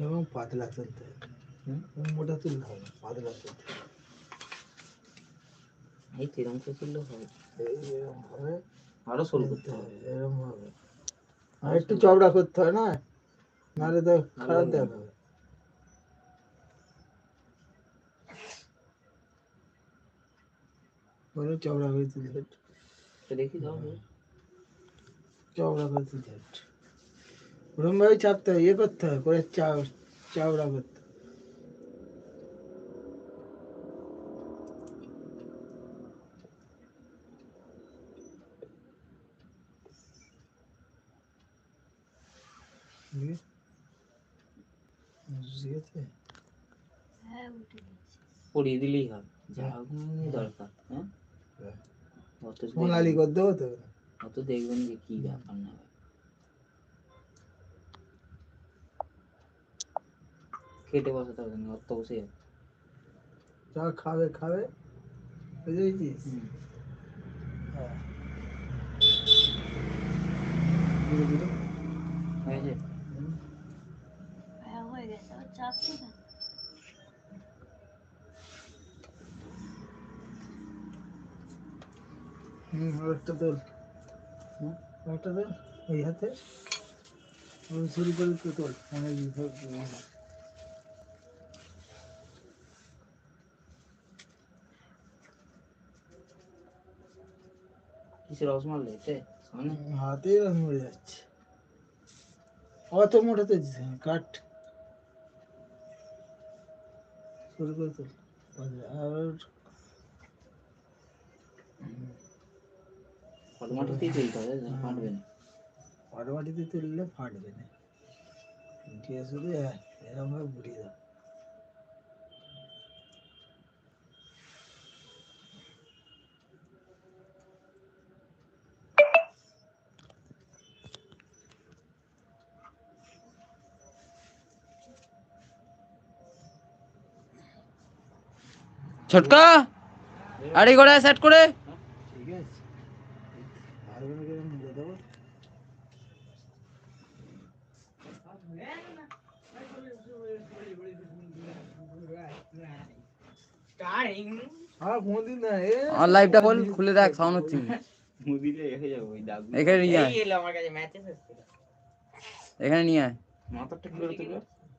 এবং পাতলা তুলতে হবে হুম? মোটা তুলতে হবে না, পাতলা তুলতে হবে। এই তো এরকম করে তুললেও হবে এই এরকম ভাবে আরও সরু করতে তুলতে হবে হবে এরকম ভাবে আর একটু চওড়া করতে হয় না নাহলে তো খারাপ লাগবে। দেখাবে বলে চওড়া করে তুলতে হবে। তো দেখি দাও চওড়া করে তুলতে হবে ওরকম ভাবে চাপতে হয় ইয়ে করতে হয় করে চাও- চওড়া করতে হয়। বুঝলি? বুঝে গেছে? পরিয়ে দিলেই হবে যা দরকার হ্যাঁ হ্যাঁ। অত মোলালি করে দেবো তো অত দেখবেন যে কি ব্যাপার না খেতে বসাতে হবে না অত বসে যাবে যা খাবে খাবে। বুঝেছিস হুম। হ্যাঁ। হুম। হুম আরেকটা তোল হুম তোল এই হাতে। শুরু করে তো তোল অনেক কিসের রস মারলে এতে সামনে হাতে রস মরে যাচ্ছে অত মোটা তো কাট শুরু করে তোল আর ফটমাটিতেই তুলতে হবে যা ফাটবে না অটোমেটিতে তুললে ফাটবে না দিয়ে শুধু এ- এরকম ভাবে ঘুরিয়ে দাও ছোটকা? আড়ি করে। সেট করে লাইভটা বল, খুলে দেখ সাউন্ড হচ্ছে এখানে নিয়ে আয়। এখানে নিয়ে আয়।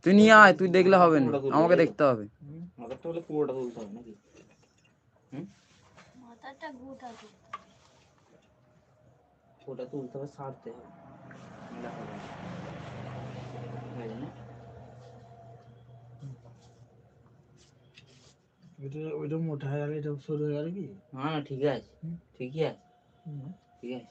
তুই নিয়ে আয়, তুই দেখলে হবে না। আমাকে দেখতে হবে। মাথারটা হলে পুরোটা তুলতে হবে নাকি মাথাটা গোটা দিতে ওটা তুলতে হবে সারতে হবে দেখা যাবে। হয়েছে না? ওইটা ওইটা মোটা হয়ে গেলে এটা সরু হয়ে গেল কি না না ঠিক আছে হুম। ঠিকই আছে হুম। ঠিক আছে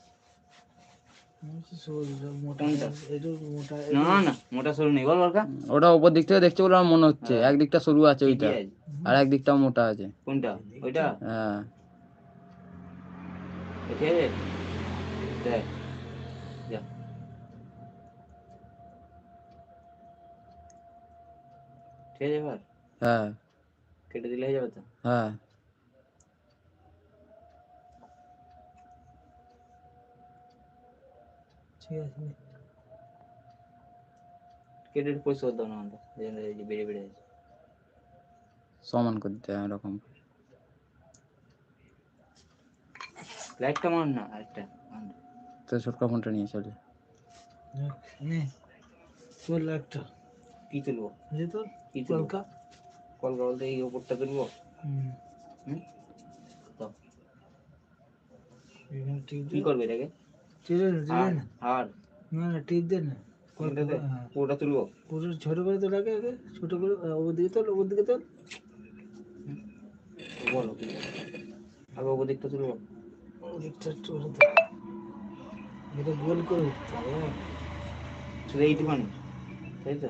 ওটা উপর দিক থেকে দেখতে বলে আমার মনে হচ্ছে। হ্যাঁ। একদিকটা সরু আছে ওইটা আর একদিকটা মোটা আছে। কোনটা? ওইটা? হ্যাঁ। ঠিক আছে হ্যাঁ। কেটে দিলে হয়ে যাবে তো? হ্যাঁ। কেটে একটু পয়সা দাও না আমাদের এই যে বেড়ে বেড়ে যাচ্ছে সমান করে দিতে হয় এরকম লাইটটা মার না আরেকটা তো ছোটকা ফোনটা নিয়ে চলে। তোর একটা কি তুলবো? বুঝলি তোর কি কলকা। কলকা বলতে এই ওপরটা তুলবো? হুম। কি করবে এটাকে? না আর না আর। না না টিপ দে না। হ্যাঁ। তুলবো? পুরো ছোট করে তো লাগে আগে। ছোট করে ওর দিকে তোল ওর দিকে তোল। বলো আগে ওর দিকটা তুলবো। দিকটা এটা গোল করে হ্যাঁ। শুধু এইটুখানি তাই তো?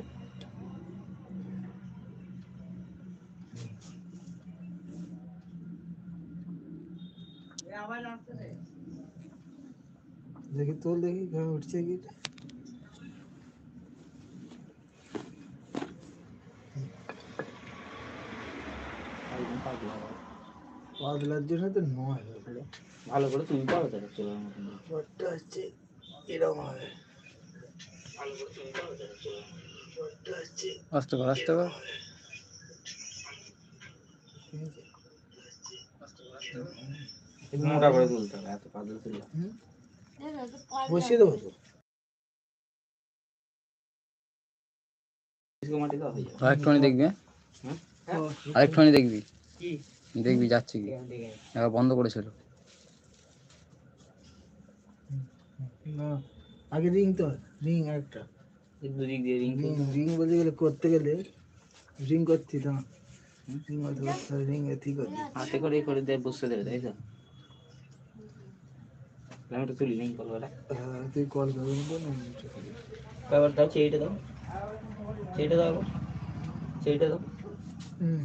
দেখি তোল দেখি কেমন উঠছে কি একদম পাতলা হবে। পাতলার জন্য তো নয় ওগুলো ভালো করে তুলতে হবে তাহলে চলো মতন বটটা হচ্ছে এরকম হবে ভালো করে তুলতে হবে তাহলে চলো বটটা হচ্ছে আস্তে কর আস্তে কর ঠিক আছে মোটা করে তুলতে হবে এত পাতলা তুললে হুম? বসিয়ে দেবো তো? ইসকো মাটি দাও যাবে আরেকটুখানি দেখবি হ্যাঁ? হ্যাঁ? আরেকটুখানি দেখবি? দেখবি যাচ্ছে কি? দেখে দেখে বন্ধ করেছিল। না আগে রিং তো রিং একটা দুদিক দিয়ে রিং রিং রিং বলতে গেলে করতে গেলে রিং করছি তো রিং হয়তো রিং এতি করবি হাতে। করে করে দিয়ে বসতে দেবে তাই তো? আমি একটু তুলি রিং করব তুই কল করবি না এবার দাও সেইটা দাও। সেইটা দাও। সেইটা দাও। হুম।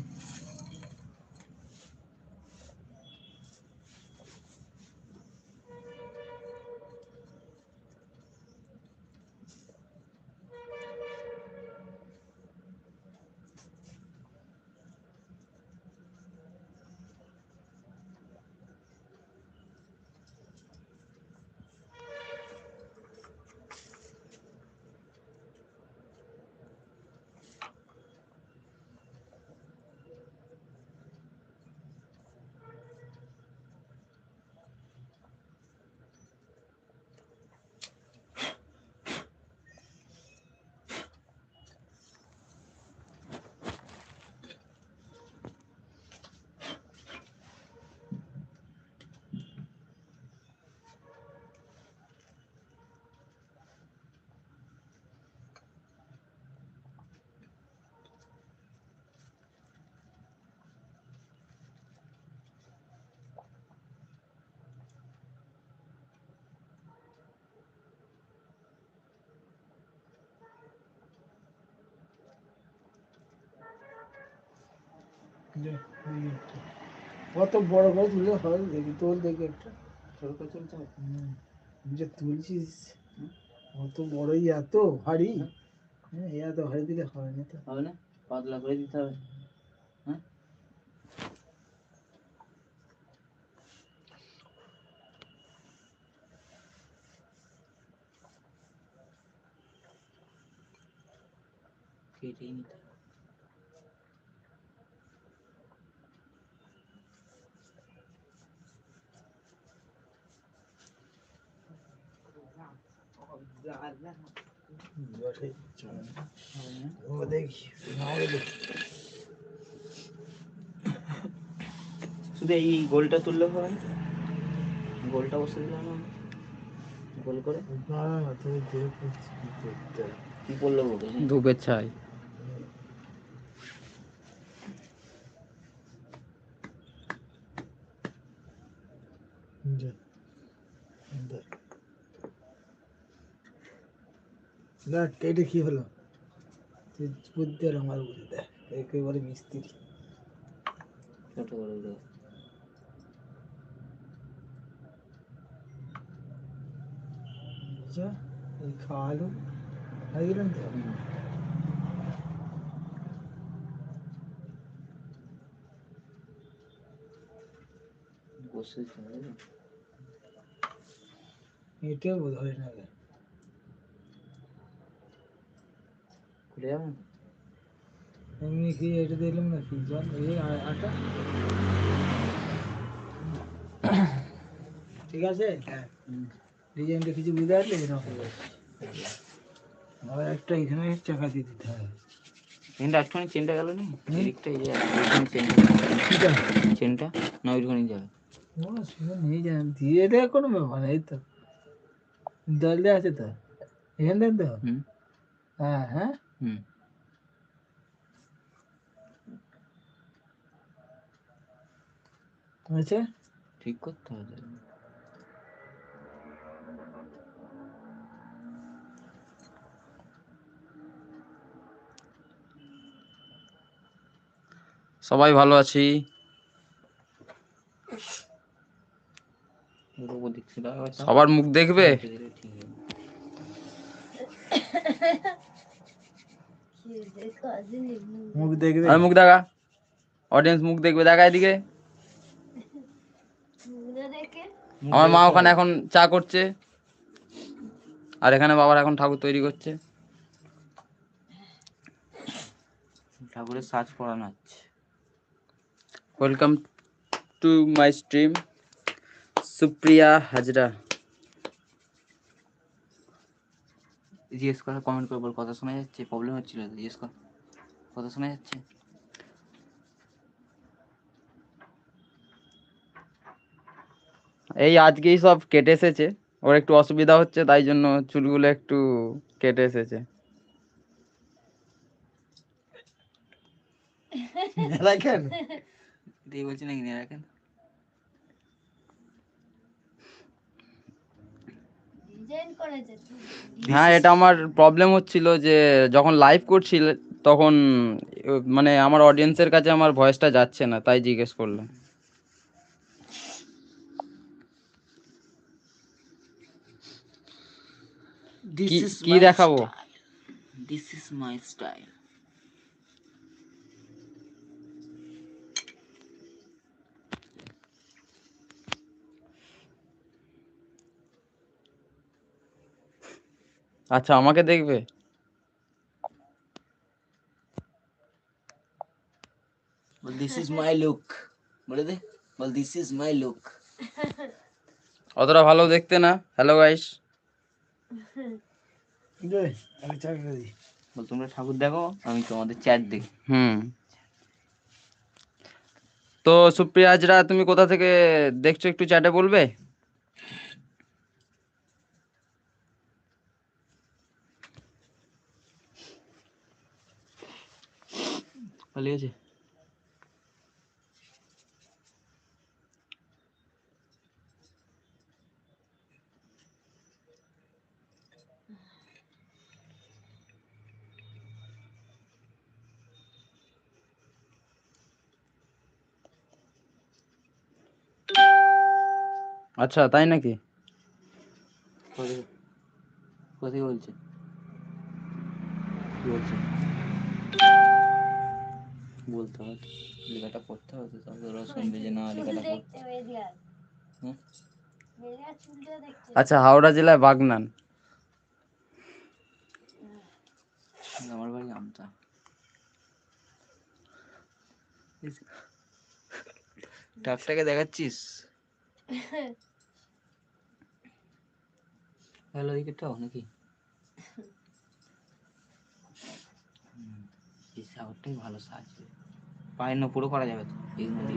কত বড় করে তুলে হয় দেখি তোল দেখি একটা। ছোট করে তুলতে হবে হুম, যে তুলছিস অত বড়ই এত ভারী। হ্যাঁ এই এত ভারী দিলে হয় না তো। হবে না? পাতলা করে দিতে হবে। হ্যাঁ? কেটেই নিতে হবে। বটে, চল। হবে না? ও দেখি নাহলে দেখি শুধু এই গোলটা তুললে হবে? গোলটা বসে দিলাম গোল করে? কি করলে বলব ধূপের ছাই। যা, দেখ। দেখ এটা কি হলো তুই বুদ্ধি আর আমার বুদ্ধি দেখ একেবারে মিস্ত্রি ছোট করে দেবো যা এই খাওয়ালো হয়ে গেলেন তো বসে দিতে হবে না? এটা বোধ হয় না খুলে যাবে? এমনি কি এটা দিলাম না? কি জল এই আটা? ঠিক আছে? হ্যাঁ। ডিজাইনটা কিছু বুঝতে পারলে? না। আবার একটা এখানে চাকা দিয়ে দিতে হবে চেনটা একটুখানি চেনটা গেল না। এদিকটা এই চেনটা চেনটা? না ওইখানে যাবে। নিয়ে যান। দিয়ে দেওয়া কোনো ব্যাপার এই তো। দলে আছে তো। এখান থেকে তো? হ্যাঁ হ্যাঁ। হুম। আচ্ছা ঠিক করতে হবে। সবাই ভালো আছি? সবার মুখ দেখবে ধীরে ধীরে ঠিক হবে। মুখ দেখবে? আর মুখ দেখা। অডিয়েন্স মুখ দেখবে দেখা এদিকে। আমার মা ওখানে এখন চা করছে। আর এখানে বাবার এখন ঠাকুর তৈরি করছে। ঠাকুরের সাজ পড়ানো হচ্ছে welcome to my stream Supriya Hazra জিজ্ঞেস কর কমেন্ট করে বল কথা শোনা যাচ্ছে? প্রবলেম হচ্ছিল জিজ্ঞেস কর। কথা শোনা যাচ্ছে? এই আজকেই সব কেটে এসেছে। ওর একটু অসুবিধা হচ্ছে তাই জন্য চুলগুলো একটু কেটে এসেছে। কেন? দিয়ে বলছি নাকি নিয়ে রাখেন ডিজাইন করেছে তুই। হ্যাঁ এটা আমার প্রবলেম হচ্ছিল যে যখন লাইভ করছিল তখন মানে আমার অডিয়েন্সের কাছে আমার ভয়েসটা যাচ্ছে না তাই জিজ্ঞেস করলাম। কি কি দেখাবো? দিস ইজ মাই স্টাইল আচ্ছা আমাকে দেখবে? বল দিস ইজ মাই লুক বলে দে বল দিস ইজ মাই লুক অতটা ভালো দেখতে না। হ্যালো গাইস বল তোমরা ঠাকুর দেখো আমি তোমাদের চ্যাট দেখি। হুম। তো সুপ্রিয়া হাজরা তুমি কোথা থেকে দেখছ একটু চ্যাটে বলবে? ভালো গেছে আচ্ছা তাই নাকি? কোথায় কোথায় বলছে? কি বলছে। বলতে হবে তো। লেখাটা পড়তে হবে তো, তাহলে ওরা শুনবে যে না লেখাটা দেখতে। আচ্ছা হাওড়া জেলায় বাগনান। আমার বাড়ি আমতা। টাকটাকে দেখাচ্ছিস? হ্যালো দিকেটাও নাকি? এই সাগরটাই ভালো সাজবে পায়ের পুরো করা যাবে তো? এই নদী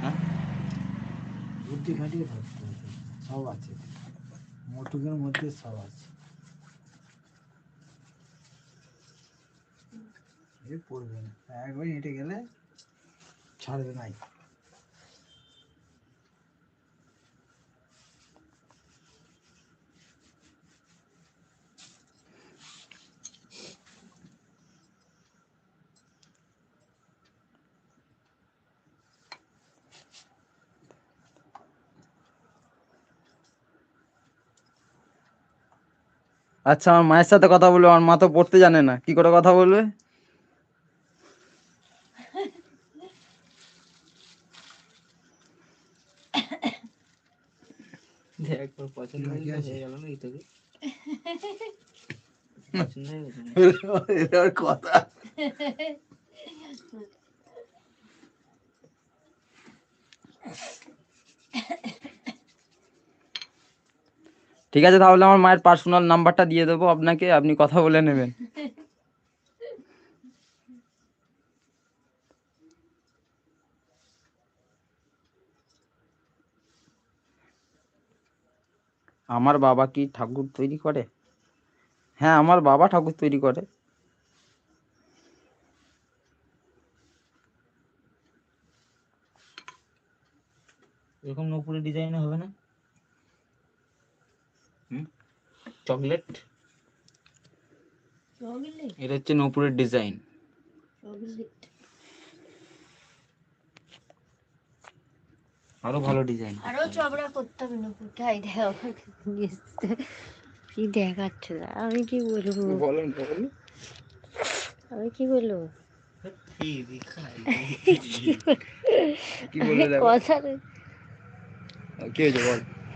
হ্যাঁ? বুদ্ধি খাটিয়ে ভাবতে হবে সব আছে। মোটুকের মধ্যে সব আছে। পড়বে না। একবার হেঁটে গেলে ছাড়বে নাই আচ্ছা আমার মায়ের সাথে কথা বলবে আমার মা তো পড়তে জানে না। কি করে কথা বলবে? দেখ তোর পছন্দ কি হয়ে আছে? গেল না এই তোকে পছন্দ হয়ে গেছে না? এবার কথা ঠিক আছে, তাহলে আমার মায়ের পার্সোনাল নাম্বারটা দিয়ে দেবো আপনাকে, আপনি কথা বলে নেবেন। আমার বাবা কি ঠাকুর তৈরি করে? হ্যাঁ আমার বাবা ঠাকুর তৈরি করে। এরকম নপুরের ডিজাইন হবে না? চকলেট? এটা হচ্ছে নপুরের ডিজাইন। আরও ভালো ডিজাইন। আরও চবড়া করতে হবে না কোথায় দেখো কি দেখাচ্ছে না আমি কি বলব? বলেন বলেন। আমি কি বলব? কি বলবে? দেখো কথা কি হয়েছে বল?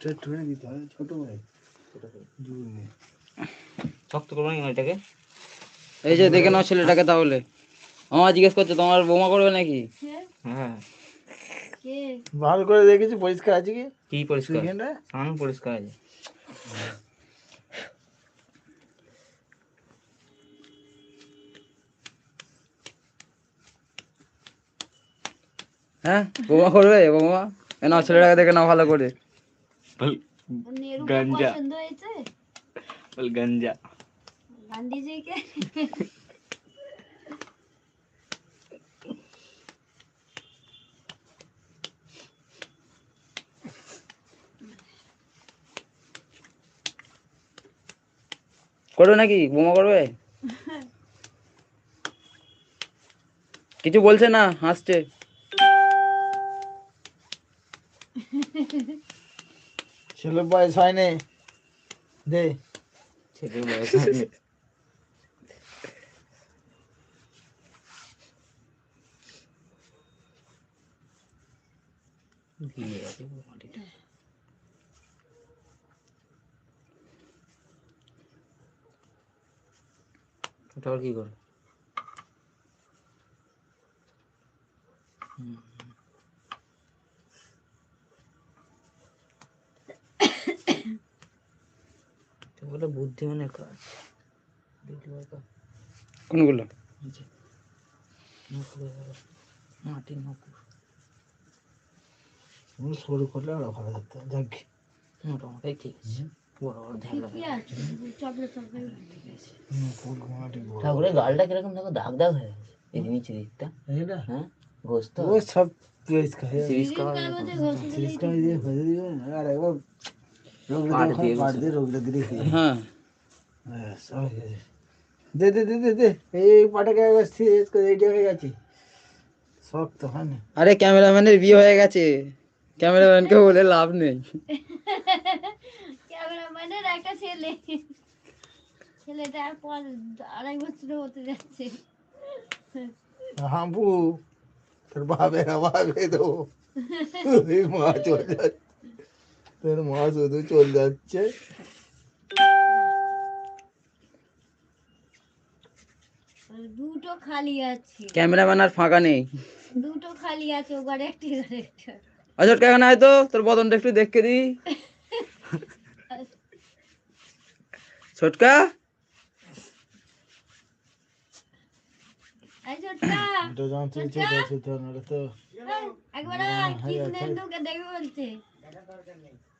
দিতে ছোট জোর নেই শক্ত এটাকে এই যে দেখে নাও ছেলেটাকে তাহলে। আমার জিজ্ঞেস করছে তোমার বোমা করবে নাকি? হ্যাঁ। হ্যাঁ ভালো করে দেখেছি পরিষ্কার আছে কি? কি পরিষ্কার? এখানটা পরিষ্কার আছে। হ্যাঁ বোমা করবে বোমা? এ নাও ছেলেটাকে দেখে নাও ভালো করে। বল নেরু গাঞ্জা। পছন্দ হয়েছে বল গঞ্জা গান্ধীজিকে করবে নাকি বোমা করবে কিছু বলছে না হাসছে ছেলে বয়স হয়নি। দে। ছেলের বয়স হয়নি। কি করে হুম। এটা বলে বুদ্ধিমানের কাজ দেখলে বাবা, কোনগুলো এই যে, নকুরে বাবা, মাটির নকুর তুমি সরু করলে আরও ভালো যেত যাক মোটামুটি ঠিক আছে বড় বড় ধ্যালা কি আছে চকলেট চকলেট ফুল ঘুমাটি ঠাকুরের গালটা কীরকম দেখো দাগ দাগ হয়ে গেছে এই যে নিচে দিকটা এটা হ্যাঁ গোস্ত ও সব পরিষ্কার হয়ে সিরিজ সিরিজ খাওয়া কাগজে ঘষে দিলেই পরিষ্কার হয়ে দিয়ে হয়ে দিবে আর একবার রোগটা পাট দিয়ে দিয়ে পাট ঘষে। দিয়ে রোগটা দিয়ে খেয়ে হ্যাঁ ব্যাস, হয়ে গেছে। দে দে দে দে দে এই পাটাকে একবার সিরিজ করে এইটা হয়ে গেছে শক্ত হয় না আরে ক্যামেরাম্যানের বিয়ে হয়ে গেছে ক্যামেরাম্যানকে বলে লাভ নেই ক্যামেরাম্যানের একটা ছেলে ছেলেটা আর পর আড়াই বছর হতে যাচ্ছে হাম্পু তোর বাপের ভাবে তো তোর মা চলে যাচ্ছে তোর মা শুধু চলে যাচ্ছে দুটো খালি আছে। ক্যামেরাম্যান আর ফাঁকা নেই। দুটো খালি আছে ও ঘরে একটা। অজট কেন হয়তো তোর বদনটা একটু দেখে দি। ছোটকা? তো তো আয়,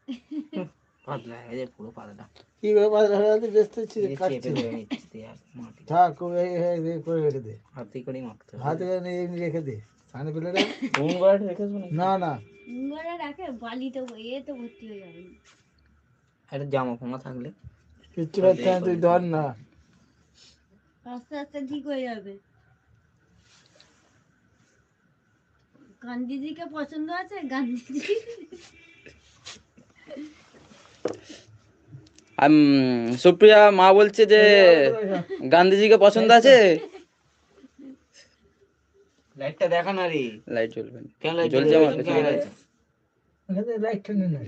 পাতলা পুরো পাতলা। কি করে বাজার হয়ে যাচ্ছে ব্যস্ত ছিল এই যে কাটছে চেপে ধরে নিচ্ছে আর মাটি থাক ও এই এই এই করে রেখে দে হাতে করেই মাখতে হবে হাতে করে নিয়ে এমনি রেখে দে সামনে পেলে রে কোন বাড়িতে রেখেছো নাকি না না ঘরে রাখে বালি তো এ তো ভর্তি হয়ে যাবে একটা জামা ফামা থাকলে কিচ্ছু হচ্ছে না তুই ধর না আস্তে আস্তে ঠিক হয়ে যাবে গান্ধীজিকে পছন্দ আছে গান্ধীজি আম, সুপ্রিয়া মা বলছে যে গান্ধীজিকে পছন্দ আছে? লাইটটা দেখা না রে। লাইট জ্বলবে না। কেন লাইট জ্বলছে আমার কেন পেছনে